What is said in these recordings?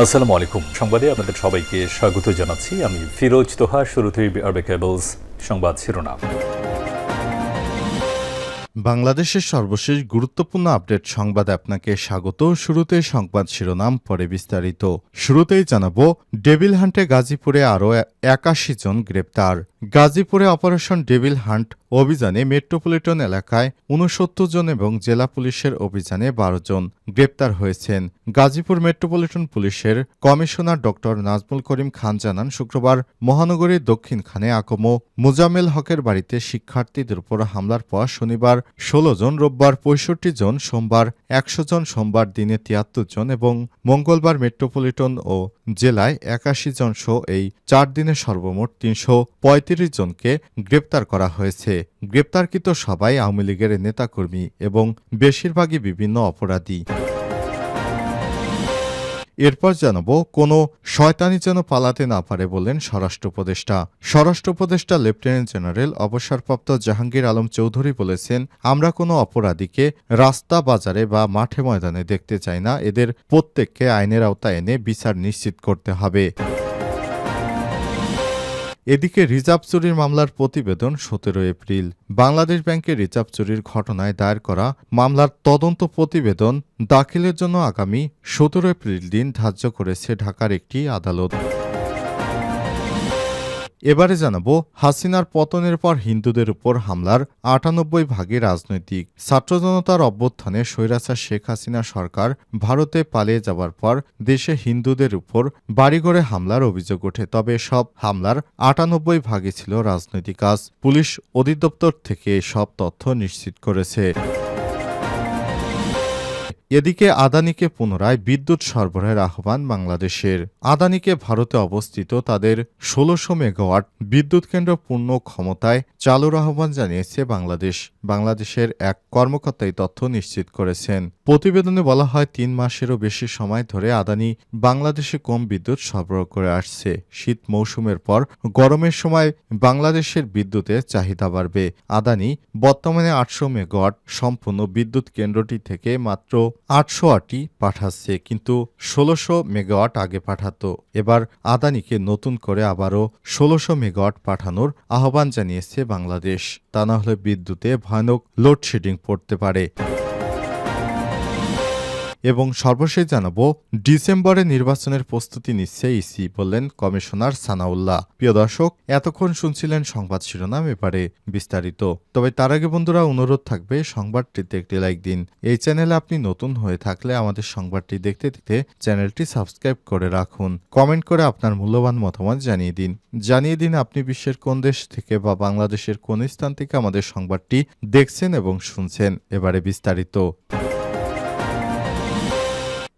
আসসালামু আলাইকুম। সংবাদে আপনাদের সবাইকে স্বাগত জানাচ্ছি। আমি ফিরোজ তোহা, শুরুতেই আরবে কেবলস সংবাদ শিরোনাম। বাংলাদেশের সর্বশেষ গুরুত্বপূর্ণ আপডেট সংবাদ আপনাকে স্বাগত। শুরুতে সংবাদ শিরোনাম, পরে বিস্তারিত। শুরুতেই জানাব, ডেভিল হান্টে গাজীপুরে আরও একাশি জন গ্রেপ্তার। গাজীপুরে অপারেশন ডেভিল হান্ট অভিযানে মেট্রোপলিটন এলাকায় উনসত্তর জন এবং জেলা পুলিশের অভিযানে বারো জন গ্রেপ্তার হয়েছেন। গাজীপুর মেট্রোপলিটন পুলিশের কমিশনার ড নাজমুল করিম খান জানান, শুক্রবার মহানগরীর দক্ষিণখানে আকমো মুজামেল হকের বাড়িতে শিক্ষার্থীদের উপর হামলার পর শনিবার ষোলো জন, রোববার পঁয়ষট্টি জন, সোমবার একশো জন, সোমবার দিনে তিয়াত্তর জন এবং মঙ্গলবার মেট্রোপলিটন ও জেলায় একাশি জন সহ এই চার দিনে সর্বমোট তিনশো পঁয়ত্রিশ পঁয়ত্রিশ জনকে গ্রেপ্তার করা হয়েছে। গ্রেপ্তারকৃত সবাই আওয়ামী লীগের নেতাকর্মী এবং বেশিরভাগই বিভিন্ন অপরাধী। এরপর জানাব, কোনো শয়তানি যেন পালাতে না পারে বললেন স্বরাষ্ট্র উপদেষ্টা। স্বরাষ্ট্র উপদেষ্টা লেফটেন্যান্ট জেনারেল অবসরপ্রাপ্ত জাহাঙ্গীর আলম চৌধুরী বলেছেন, আমরা কোনো অপরাধীকে রাস্তা, বাজারে বা মাঠে ময়দানে দেখতে চাই না। এদের প্রত্যেককে আইনের আওতায় এনে বিচার নিশ্চিত করতে হবে। এদিকে রিজার্ভ চুরির মামলার প্রতিবেদন সতেরো এপ্রিল। বাংলাদেশ ব্যাংকের রিজার্ভ চুরির ঘটনায় দায়ের করা মামলার তদন্ত প্রতিবেদন দাখিলের জন্য আগামী সতেরো এপ্রিল দিন ধার্য করেছে ঢাকার একটি আদালত। এবারে জানাব, হাসিনার পতনের পর হিন্দুদের উপর হামলার আটানব্বই ভাগে রাজনৈতিক ছাত্র জনতার অভ্যুত্থানে স্বৈরাচার শেখ হাসিনা সরকার ভারতে পালিয়ে যাবার পর দেশে হিন্দুদের উপর বাড়িঘরে হামলার অভিযোগ ওঠে। তবে সব হামলার আটানব্বই ভাগে ছিল রাজনৈতিক কাজ। পুলিশ অধিদপ্তর থেকে সব তথ্য নিশ্চিত করেছে। এদিকে আদানিকে পুনরায় বিদ্যুৎ সরবরাহের আহ্বান বাংলাদেশের। আদানিকে ভারতে অবস্থিত তাদের ষোলোশো মেগাওয়াট বিদ্যুৎ কেন্দ্র পূর্ণ ক্ষমতায় চালুর আহ্বান জানিয়েছে বাংলাদেশ। বাংলাদেশের এক কর্মকর্তাই তথ্য নিশ্চিত করেছেন। প্রতিবেদনে বলা হয়, তিন মাসেরও বেশি সময় ধরে আদানি বাংলাদেশে কম বিদ্যুৎ সরবরাহ করে আসছে। শীত মৌসুমের পর গরমের সময় বাংলাদেশের বিদ্যুতের চাহিদা বাড়বে। আদানি বর্তমানে আটশো মেগাওয়াট সম্পূর্ণ বিদ্যুৎ কেন্দ্রটি থেকে মাত্র আটশো আটটি পাঠাচ্ছে, কিন্তু ষোলোশো মেগাওয়াট আগে পাঠাতো। এবার আদানিকে নতুন করে আবারও ষোলোশো মেগাওয়াট পাঠানোর আহ্বান জানিয়েছে বাংলাদেশ। তা না হলে বিদ্যুতে ভয়ানক লোডশেডিং পড়তে পারে। এবং সর্বশেষ জানাব, ডিসেম্বরে নির্বাচনের প্রস্তুতি নিচ্ছে ইসি বললেন কমিশনার সানাউল্লাহ। প্রিয় দর্শক, এতক্ষণ শুনছিলেন সংবাদ শিরোনাম এবারে বিস্তারিত। তবে তার আগে বন্ধুরা, অনুরোধ থাকবে, সংবাদটিতে একটি লাইক দিন। এই চ্যানেলে আপনি নতুন হয়ে থাকলে আমাদের সংবাদটি দেখতে দেখতে চ্যানেলটি সাবস্ক্রাইব করে রাখুন। কমেন্ট করে আপনার মূল্যবান মতামত জানিয়ে দিন। জানিয়ে দিন আপনি বিশ্বের কোন দেশ থেকে বা বাংলাদেশের কোন স্থান থেকে আমাদের সংবাদটি দেখছেন এবং শুনছেন। এবারে বিস্তারিত।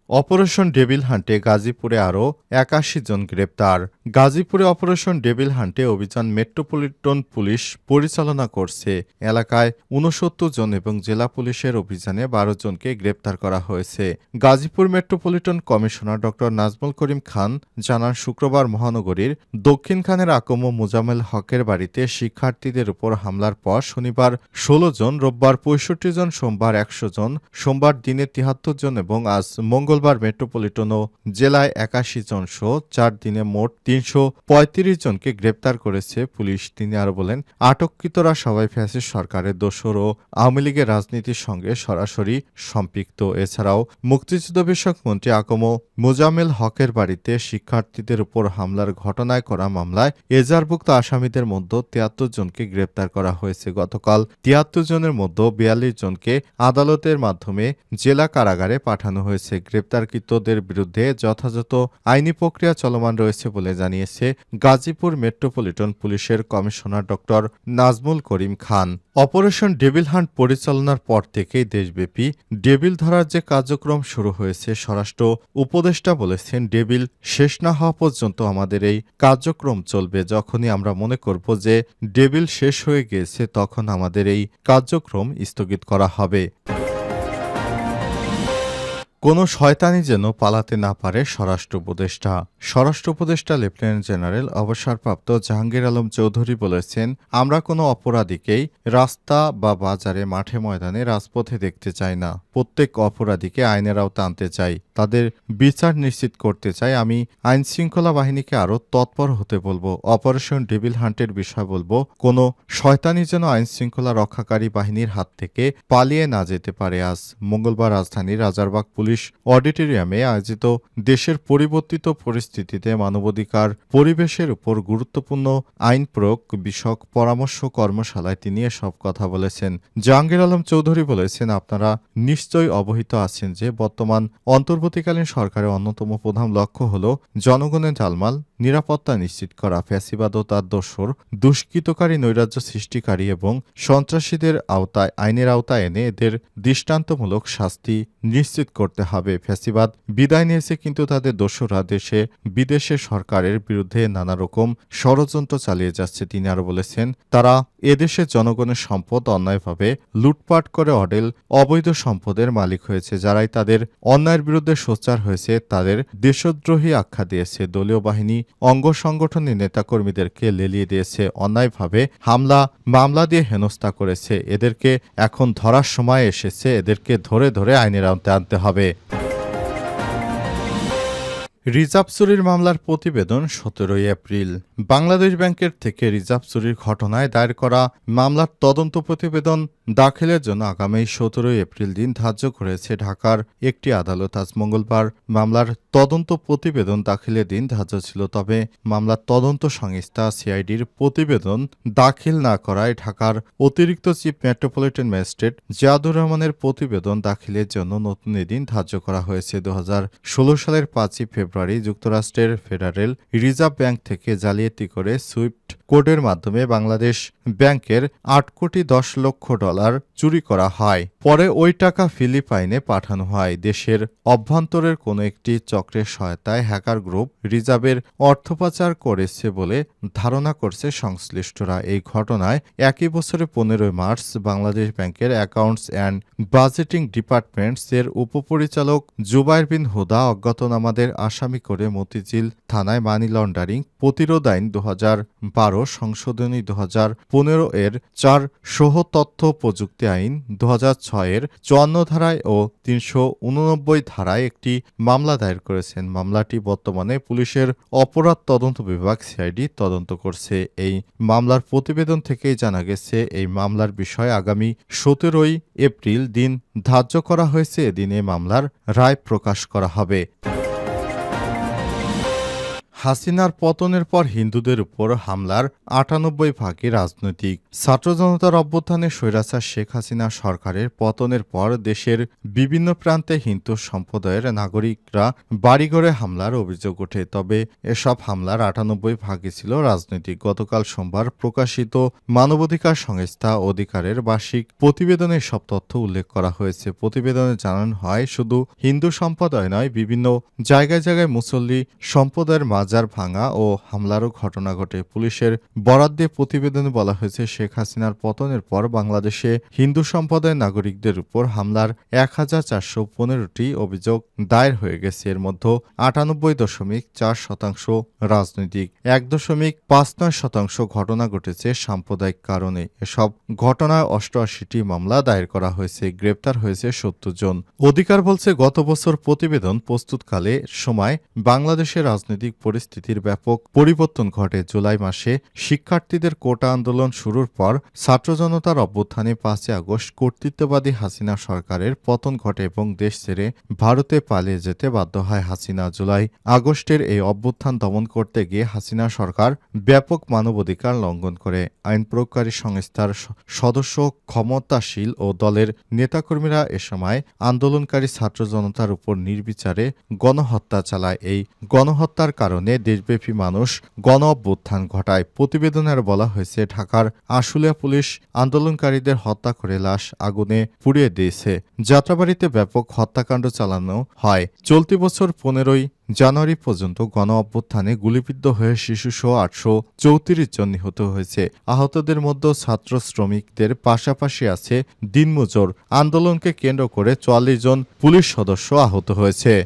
অপারেশন ডেভিল হান্টে গাজীপুরে আরও একাশি জন গ্রেপ্তার। গাজীপুরে অপারেশন ডেভিল হান্টে অভিযান মেট্রোপলিটন পুলিশ পরিচালনা করছে। এলাকায় উনসত্তর জন এবং জেলা পুলিশের অভিযানে বারো জনকে গ্রেপ্তার করা হয়েছে। গাজীপুর মেট্রোপলিটন কমিশনার ড. নাজমুল করিম খান জানান, শুক্রবার মহানগরীর দক্ষিণ খানের আকম মুজামেল হকের বাড়িতে শিক্ষার্থীদের উপর হামলার পর শনিবার ষোলো জন, রোববার পঁয়ষট্টি জন, সোমবার একশো জন, সোমবার দিনে তিহাত্তর জন এবং আজ মঙ্গলবার মেট্রোপলিটন ও জেলায় একাশি জন সহ চার দিনে মোট তিনশো পঁয়ত্রিশ জনকে গ্রেপ্তার করেছে পুলিশ। তিনি আরও বলেন, আটককৃতরা সবাই ফ্যাসিস্ট সরকারের দোসর ও আওয়ামী লীগের রাজনীতির সঙ্গে সরাসরি সম্পৃক্ত। এছাড়াও মুক্তিযুদ্ধ বিষয়ক মন্ত্রী আকম মোজামেল হকের বাড়িতে শিক্ষার্থীদের উপর হামলার ঘটনায় করা মামলায় এজারভুক্ত আসামিদের মধ্যে তিয়াত্তর জনকে গ্রেপ্তার করা হয়েছে। গতকাল তিয়াত্তর জনের মধ্যে বিয়াল্লিশ জনকে আদালতের মাধ্যমে জেলা কারাগারে পাঠানো হয়েছে। গ্রেপ্তারকৃতদের বিরুদ্ধে যথাযথ আইনি প্রক্রিয়া চলমান রয়েছে বলে জানিয়েছে গাজীপুর মেট্রোপলিটন পুলিশের commissioner doctor Nazmul Karim Khan. Operation devil hunt পরিচালনার পর থেকেই দেশব্যাপী ডেভিল ধরার যে কার্যক্রম শুরু হয়েছে স্বরাষ্ট্র উপদেষ্টা বলেছেন, ডেভিল শেষ না হওয়া পর্যন্ত আমাদের এই কার্যক্রম চলবে। যখনই আমরা মনে করব যে ডেভিল শেষ হয়ে গিয়েছে, তখন আমাদের এই কার্যক্রম স্থগিত করা হবে। কোনো শয়তানি যেন পালাতে না পারে স্বরাষ্ট্র উপদেষ্টা। স্বরাষ্ট্র উপদেষ্টা, লেফটেন্যান্ট জেনারেল, অবসরপ্রাপ্ত জাহাঙ্গীর আলম চৌধুরী বলেছেন, আমরা কোনো অপরাধীকেই রাস্তা বা বাজারে, মাঠে ময়দানে, রাজপথে দেখতে চাই না। প্রত্যেক অপরাধীকে আইনের আওতা আনতে চাই। তাদের বিচার নিশ্চিত করতে চাই। আমি আইন শৃঙ্খলা বাহিনীকে আরও তৎপর হতে বলব। অপারেশন ডেভিল হান্টের বিষয় বলব, কোনো শয়তানি যেন আইন শৃঙ্খলা রক্ষাকারী বাহিনীর হাত থেকে পালিয়ে না যেতে পারে। আজ মঙ্গলবার রাজধানীর রাজারবাগ পুলিশ অডিটোরিয়ামে আয়োজিত দেশের পরিবর্তিত পরিস্থিতিতে মানবাধিকার পরিবেশের উপর গুরুত্বপূর্ণ আইন প্রয়োগ বিষয়ক পরামর্শ কর্মশালায় তিনি এসব কথা বলেছেন। জাহাঙ্গীর আলম চৌধুরী বলেছেন, আপনারা নিশ্চয়ই অবহিত আছেন যে বর্তমান অন্তর্বর্তীকালীন সরকারের অন্যতম প্রধান লক্ষ্য হল জনগণের জালমাল নিরাপত্তা নিশ্চিত করা, ফ্যাসিবাদ ও তার দোসর, দুষ্কৃতকারী নৈরাজ্য সৃষ্টিকারী এবং সন্ত্রাসীদের আওতায়, আইনের আওতায় এনে এদের দৃষ্টান্তমূলক শাস্তি নিশ্চিত করতে হবে। ফ্যাসিবাদ বিদায় নিয়েছে কিন্তু তাদের দোসররা দেশে, বিদেশে সরকারের বিরুদ্ধে নানা রকম ষড়যন্ত্র চালিয়ে যাচ্ছে, তিনি আরও বলেছেন। তারা এদেশের জনগণের সম্পদ অন্যায়ভাবে লুটপাট করে অডেল অবৈধ সম্পদের মালিক হয়েছে, যারাই তাদের অন্যায়ের বিরুদ্ধে সোচ্চার হয়েছে, তাদের দেশদ্রোহী আখ্যা দিয়েছে। দলীয় বাহিনী অঙ্গ সংগঠনের নেতাকর্মীদেরকে লেলিয়ে দিয়েছে। অন্যায়ভাবে হামলা, মামলা দিয়ে হেনস্থা করেছে। এদেরকে এখন ধরার সময় এসেছে। এদেরকে ধরে ধরে আইনের আওতায় আনতে হবে। রিজার্ভ চুরির মামলার প্রতিবেদন সতেরোই এপ্রিল। বাংলাদেশ ব্যাংকের থেকে রিজার্ভ চুরির ঘটনায় দায়ের করা মামলার তদন্ত প্রতিবেদন দাখিলের জন্য আগামী সতেরোই এপ্রিল দিন ধার্য করেছে ঢাকার একটি আদালত। আজ মঙ্গলবার মামলার তদন্ত প্রতিবেদন দাখিলের দিন ধার্য ছিল, তবে মামলার তদন্ত সংস্থা সিআইডির প্রতিবেদন দাখিল না করায় ঢাকার অতিরিক্ত চিফ মেট্রোপলিটন ম্যাজিস্ট্রেট জিয়াদুর রহমানের প্রতিবেদন দাখিলের জন্য নতুন এদিন ধার্য করা হয়েছে। দু হাজার ষোলো সালের পাঁচই ফেব্রুয়ারি যুক্তরাষ্ট্রের ফেডারেল রিজার্ভ ব্যাংক থেকে জালিয়াতি করে সুইফট কোডের মাধ্যমে বাংলাদেশ ব্যাংকের আট কোটি দশ লক্ষ ডলার চুরি করা হয়। পরে ওই টাকা ফিলিপাইনে পাঠানো হয়। দেশের অভ্যন্তরের কোনো একটি চক্রের সহায়তায় হ্যাকার গ্রুপ রিজার্ভের অর্থ পাচার করেছে বলে ধারণা করছে সংশ্লিষ্টরা। এই ঘটনায় একই বছরের পনেরোই মার্চ বাংলাদেশ ব্যাংকের অ্যাকাউন্টস অ্যান্ড বাজেটিং ডিপার্টমেন্টস এর উপপরিচালক জুবাইর বিন হুদা অজ্ঞাতনামাদের আসামি করে মতিঝিল থানায় মানি লন্ডারিং প্রতিরোধ আইন দু বারো সংশোধনী দু পনেরো এর চার সহ তথ্য প্রযুক্তি আইন দু হাজার ছয়ের চুয়ান্ন ধারায় ও তিনশো উননব্বই ধারায় একটি মামলা দায়ের করেছেন। মামলাটি বর্তমানে পুলিশের অপরাধ তদন্ত বিভাগ সিআইডি তদন্ত করছে। এই মামলার প্রতিবেদন থেকেই জানা গেছে, এই মামলার বিষয়ে আগামী সতেরোই এপ্রিল দিন ধার্য করা হয়েছে। এদিনে মামলার রায় প্রকাশ করা হবে। হাসিনার পতনের পর হিন্দুদের উপর হামলার আটানব্বই ভাগে রাজনৈতিক। ছাত্র জনতার অভ্যুত্থানে স্বৈরাচার শেখ হাসিনা সরকারের পতনের পর দেশের বিভিন্ন প্রান্তে হিন্দু সম্প্রদায়ের নাগরিকরা বাড়িঘরে হামলার অভিযোগ ওঠে। তবে এসব হামলার আটানব্বই ভাগে ছিল রাজনৈতিক। গতকাল সোমবার প্রকাশিত মানবাধিকার সংস্থা অধিকারের বার্ষিক প্রতিবেদনে সব তথ্য উল্লেখ করা হয়েছে। প্রতিবেদনে জানানো হয়, শুধু হিন্দু সম্প্রদায় নয়, বিভিন্ন জায়গায় জায়গায় মুসল্লি সম্প্রদায়ের মাজার ভাঙা ও হামলারও ঘটনা ঘটে। পুলিশের বরাদ দিয়ে প্রতিবেদনে বলা হয়েছে, শেখ হাসিনার পতনের পর বাংলাদেশে হিন্দু সম্প্রদায়ের নাগরিকদের উপর হামলার এক হাজার চারশো পনেরোটি অভিযোগ দায়ের হয়ে গেছে। এর মধ্যে আটানব্বই দশমিক চার শতাংশ রাজনৈতিক, এক দশমিক পাঁচ নয় শতাংশ ঘটনা ঘটেছে সাম্প্রদায়িক কারণে। এসব ঘটনায় অষ্টআশিটি মামলা দায়ের করা হয়েছে, গ্রেপ্তার হয়েছে সত্তর জন। অধিকার বলছে, গত বছর প্রতিবেদন প্রস্তুতকালে সময় বাংলাদেশের রাজনৈতিক পরিস্থিতির ব্যাপক পরিবর্তন ঘটে জুলাই মাসে। শিক্ষার্থীদের কোটা আন্দোলন শুরুর পর ছাত্র জনতার অভ্যুত্থানে পাঁচই আগস্ট কর্তৃত্ববাদী হাসিনা সরকারের পতন ঘটে এবং দেশ ছেড়ে ভারতে পালিয়ে যেতে বাধ্য হয় হাসিনা। জুলাই আগস্টের এই অভ্যুত্থান দমন করতে গিয়ে হাসিনা সরকার ব্যাপক মানবাধিকার লঙ্ঘন করে। আইন প্রয়োগকারী সংস্থার সদস্য ক্ষমতাশীল ও দলের নেতাকর্মীরা এ সময় আন্দোলনকারী ছাত্র জনতার উপর নির্বিচারে গণহত্যা চালায়। এই গণহত্যার কারণে দেশব্যাপী মানুষ গণ অভ্যুত্থান ঘটায়। প্রতিবেদনে আর বলা হয়েছে, ঢাকার আশুলিয়া পুলিশ আন্দোলনকারীদের হত্যা করে লাশ আগুনে পুড়িয়ে দিয়েছে। যাত্রাবাড়িতে ব্যাপক হত্যাকাণ্ড চালানো হয়। চলতি বছর পনেরোই জানুয়ারি পর্যন্ত গণ অভ্যুত্থানে গুলিবিদ্ধ হয়ে শিশুসহ আটশো চৌত্রিশ জন নিহত হয়েছে। আহতদের মধ্যে ছাত্র শ্রমিকদের পাশাপাশি আছে দিনমজুর। আন্দোলনকে কেন্দ্র করে চুয়াল্লিশ জন পুলিশ সদস্য আহত হয়েছে।